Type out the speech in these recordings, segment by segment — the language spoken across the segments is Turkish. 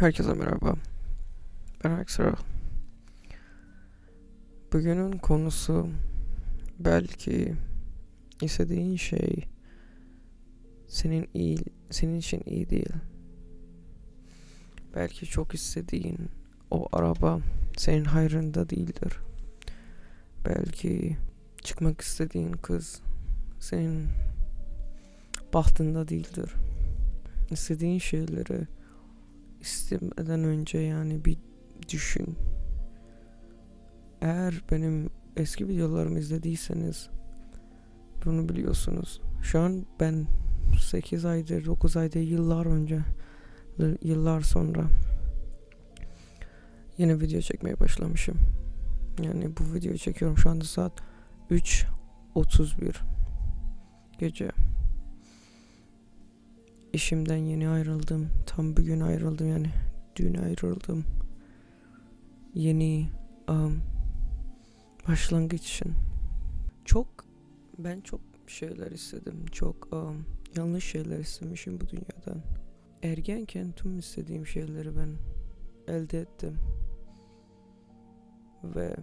Herkese merhaba. Ben Aksara. Bugünün konusu belki istediğin şey senin iyi senin için iyi değil. Belki çok istediğin o araba senin hayrında değildir. Belki çıkmak istediğin kız senin bahtında değildir. İstediğin şeyleri istemeden önce yani bir düşün. Eğer benim eski videolarımı izlediyseniz bunu biliyorsunuz. Şu an ben 8 aydır 9 aydır yıllar önce yıllar sonra yeni video çekmeye başlamışım. Yani bu videoyu çekiyorum şu anda saat 3.31 gece. İşimden yeni ayrıldım. Tam bugün ayrıldım yani. Dün ayrıldım. Yeni um, başlangıç için. Çok ben çok şeyler istedim. Çok um, yanlış şeyler istemişim bu dünyadan. Ergenken tüm istediğim şeyleri ben elde ettim. Ve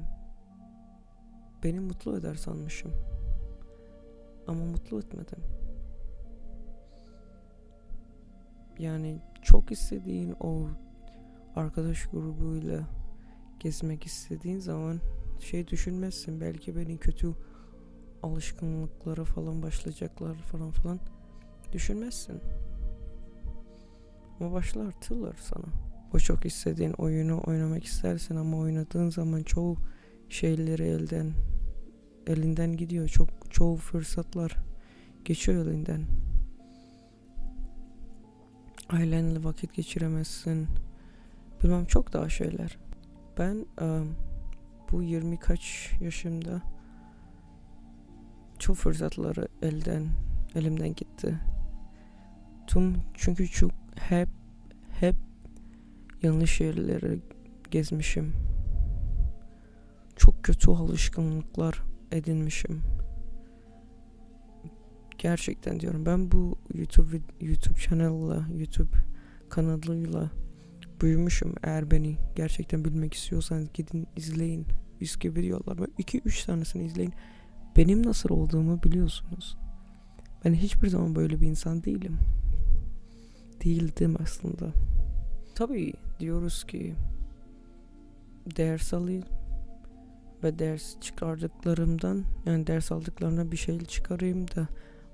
beni mutlu eder sanmışım. Ama mutlu etmedim. Yani çok istediğin o arkadaş grubuyla gezmek istediğin zaman şey düşünmezsin belki beni kötü alışkanlıklara falan başlayacaklar falan filan düşünmezsin. Ama başlartırlar sana. O çok istediğin oyunu oynamak istersin ama oynadığın zaman çoğu şeyleri elden elinden gidiyor. Çok çoğu fırsatlar geçiyor elinden ailenle vakit geçiremezsin. Bilmem çok daha şeyler. Ben um, bu 20 kaç yaşımda çok fırsatları elden elimden gitti. Tüm çünkü çok hep hep yanlış yerleri gezmişim. Çok kötü alışkanlıklar edinmişim gerçekten diyorum ben bu YouTube YouTube channel'la YouTube kanalıyla büyümüşüm. Eğer beni gerçekten bilmek istiyorsanız gidin izleyin. Eski videolarımı 2-3 tanesini izleyin. Benim nasıl olduğumu biliyorsunuz. Ben hiçbir zaman böyle bir insan değilim. Değildim aslında. Tabii diyoruz ki ders alayım ve ders çıkardıklarımdan yani ders aldıklarına bir şey çıkarayım da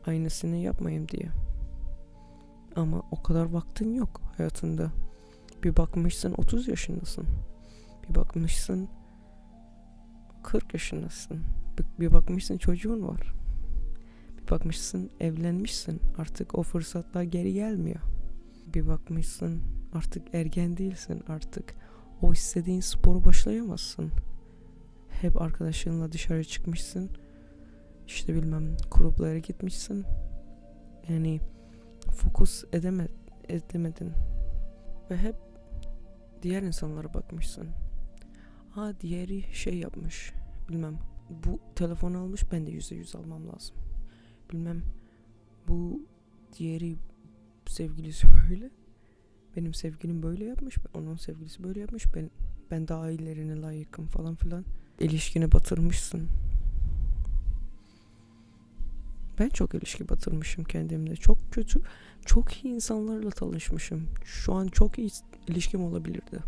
aynısını yapmayayım diye. Ama o kadar vaktin yok hayatında. Bir bakmışsın 30 yaşındasın. Bir bakmışsın 40 yaşındasın. Bir, bakmışsın çocuğun var. Bir bakmışsın evlenmişsin. Artık o fırsatlar geri gelmiyor. Bir bakmışsın artık ergen değilsin. Artık o istediğin sporu başlayamazsın. Hep arkadaşlarınla dışarı çıkmışsın işte bilmem gruplara gitmişsin. Yani fokus edeme, edemedin. Ve hep diğer insanlara bakmışsın. Ha diğeri şey yapmış. Bilmem bu telefon almış ben de yüzde yüz almam lazım. Bilmem bu diğeri sevgilisi böyle. Benim sevgilim böyle yapmış. Onun sevgilisi böyle yapmış. Ben ben daha ilerine layıkım falan filan. İlişkini batırmışsın. Ben çok ilişki batırmışım kendimde. Çok kötü, çok iyi insanlarla tanışmışım. Şu an çok iyi ilişkim olabilirdi.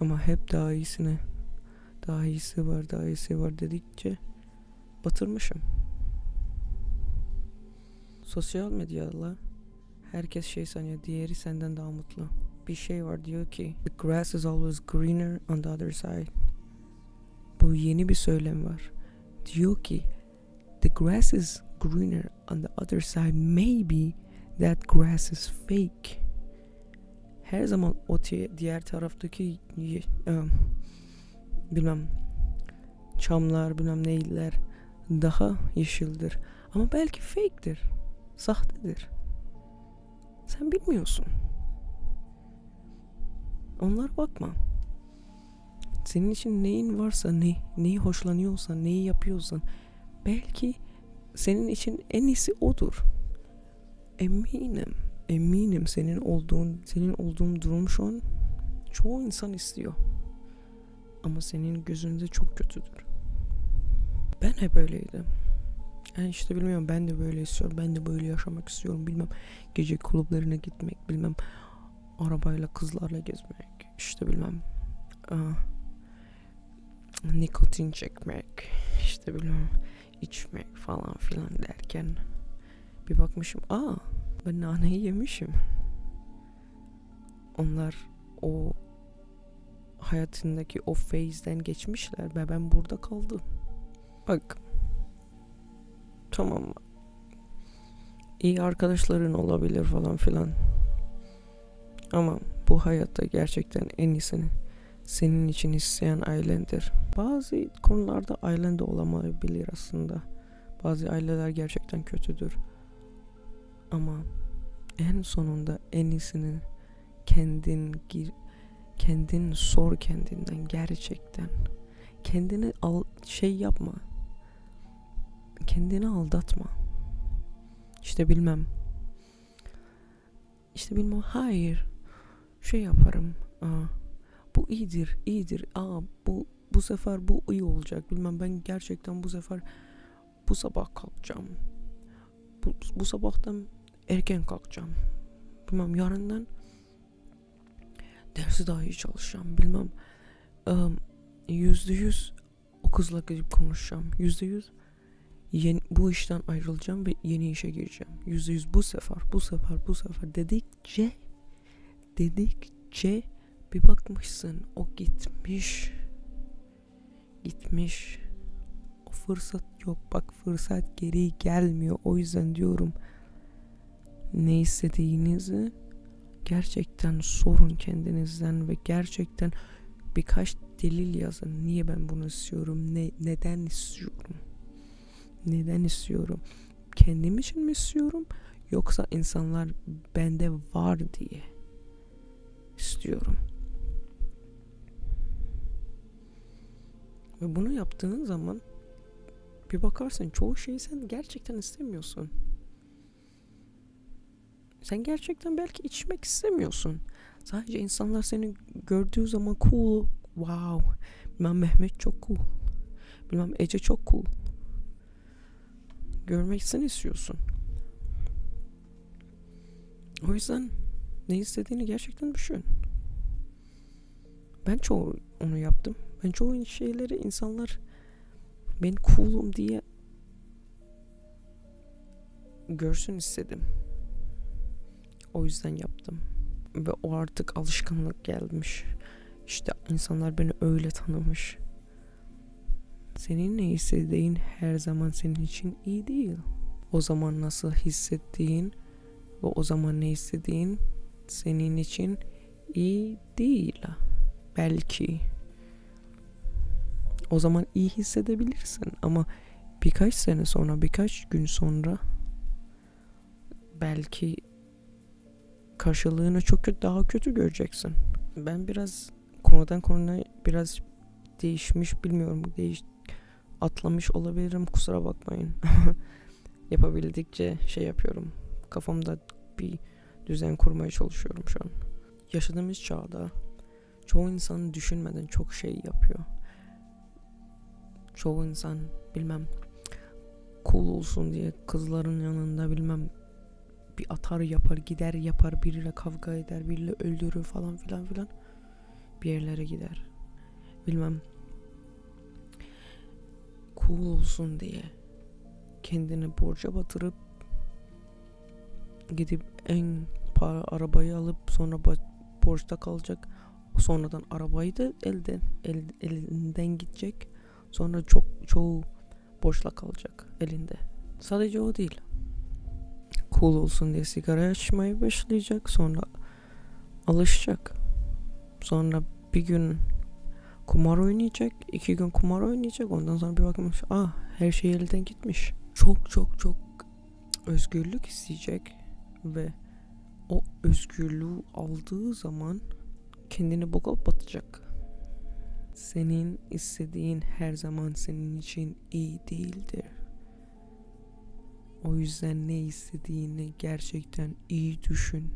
Ama hep daha iyisini, daha iyisi var, daha iyisi var dedikçe batırmışım. Sosyal medyada herkes şey sanıyor, diğeri senden daha mutlu. Bir şey var diyor ki, the grass is always greener on the other side. Bu yeni bir söylem var. Diyor ki, the grass is greener on the other side. Maybe that grass is fake. Her zaman o diğer taraftaki um, bilmem çamlar bilmem neyler daha yeşildir. Ama belki fake'dir. Sahtedir. Sen bilmiyorsun. Onlar bakma. Senin için neyin varsa ne, neyi hoşlanıyorsan, neyi yapıyorsan belki senin için en iyisi odur. Eminim. eminim senin olduğun senin olduğun durum şu an çoğu insan istiyor. Ama senin gözünde çok kötüdür. Ben hep öyleydim. Yani işte bilmiyorum ben de böyle istiyorum. Ben de böyle yaşamak istiyorum. Bilmem gece kulüplerine gitmek. Bilmem arabayla kızlarla gezmek. işte bilmem aa, nikotin çekmek. işte bilmem içmek falan filan derken bir bakmışım. Aa ben naneyi yemişim. Onlar o hayatındaki o phase'den geçmişler ve ben burada kaldım. Bak tamam iyi arkadaşların olabilir falan filan. Ama bu hayatta gerçekten en iyisini senin için isteyen ailendir. Bazı konularda ailen de olamayabilir aslında. Bazı aileler gerçekten kötüdür. Ama en sonunda en iyisini kendin gir, kendin sor kendinden gerçekten. Kendini al şey yapma. Kendini aldatma. İşte bilmem. İşte bilmem hayır. Şey yaparım. Aa, bu iyidir, iyidir. Aa bu bu sefer bu iyi olacak. Bilmem ben gerçekten bu sefer bu sabah kalkacağım. Bu, bu sabahtan erken kalkacağım. Bilmem yarından dersi daha iyi çalışacağım. Bilmem yüzde yüz o kızla gidip konuşacağım. Yüzde yüz yeni, bu işten ayrılacağım ve yeni işe gireceğim. Yüzde yüz bu sefer, bu sefer, bu sefer dedikçe dedikçe bir bakmışsın o gitmiş. Gitmiş. O fırsat yok. Bak fırsat geri gelmiyor. O yüzden diyorum ne istediğinizi gerçekten sorun kendinizden ve gerçekten birkaç delil yazın. Niye ben bunu istiyorum? Ne, neden istiyorum? Neden istiyorum? Kendim için mi istiyorum? Yoksa insanlar bende var diye istiyorum. Ve bunu yaptığın zaman bir bakarsın çoğu şeyi sen gerçekten istemiyorsun. Sen gerçekten belki içmek istemiyorsun. Sadece insanlar seni gördüğü zaman cool, wow. Bilmem Mehmet çok cool. Bilmem Ece çok cool. Görmek sen istiyorsun. O yüzden ne istediğini gerçekten düşün. Ben çoğu onu yaptım. Ben çoğu şeyleri insanlar ben cool'um diye görsün istedim. O yüzden yaptım. Ve o artık alışkanlık gelmiş. İşte insanlar beni öyle tanımış. Senin ne istediğin her zaman senin için iyi değil. O zaman nasıl hissettiğin ve o zaman ne istediğin senin için iyi değil. Belki. O zaman iyi hissedebilirsin ama birkaç sene sonra, birkaç gün sonra belki karşılığını çok kötü, daha kötü göreceksin. Ben biraz konudan konuya biraz değişmiş bilmiyorum. Değiş atlamış olabilirim kusura bakmayın. Yapabildikçe şey yapıyorum. Kafamda bir düzen kurmaya çalışıyorum şu an. Yaşadığımız çağda çoğu insan düşünmeden çok şey yapıyor. Çoğu insan bilmem cool olsun diye kızların yanında bilmem bir atar yapar gider yapar biriyle kavga eder biriyle öldürür falan filan filan bir yerlere gider. Bilmem cool olsun diye kendini borca batırıp gidip en para arabayı alıp sonra borçta kalacak. Sonradan arabayı da elden el, elinden gidecek sonra çok çoğu borçla kalacak elinde sadece o değil cool olsun diye sigara açmaya başlayacak. Sonra alışacak. Sonra bir gün kumar oynayacak. iki gün kumar oynayacak. Ondan sonra bir bakmış. Ah her şey elden gitmiş. Çok çok çok özgürlük isteyecek. Ve o özgürlüğü aldığı zaman kendini boka batacak. Senin istediğin her zaman senin için iyi değildir. O yüzden ne istediğini gerçekten iyi düşün.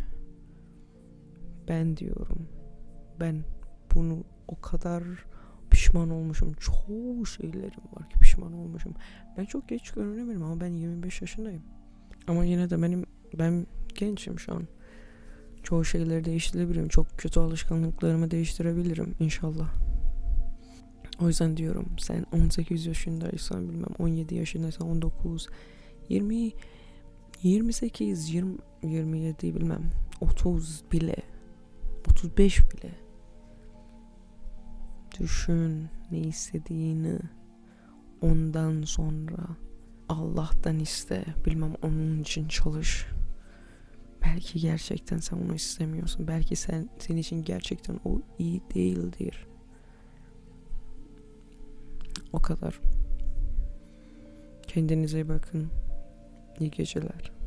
Ben diyorum. Ben bunu o kadar pişman olmuşum. Çoğu şeylerim var ki pişman olmuşum. Ben çok geç görünebilirim ama ben 25 yaşındayım. Ama yine de benim ben gençim şu an. Çoğu şeyleri değiştirebilirim. Çok kötü alışkanlıklarımı değiştirebilirim inşallah. O yüzden diyorum sen 18 yaşındaysan bilmem 17 yaşındaysan 19 20 28 20 27 bilmem 30 bile 35 bile. Düşün ne istediğini. Ondan sonra Allah'tan iste bilmem onun için çalış. Belki gerçekten sen onu istemiyorsun. Belki sen senin için gerçekten o iyi değildir o kadar. Kendinize iyi bakın. İyi geceler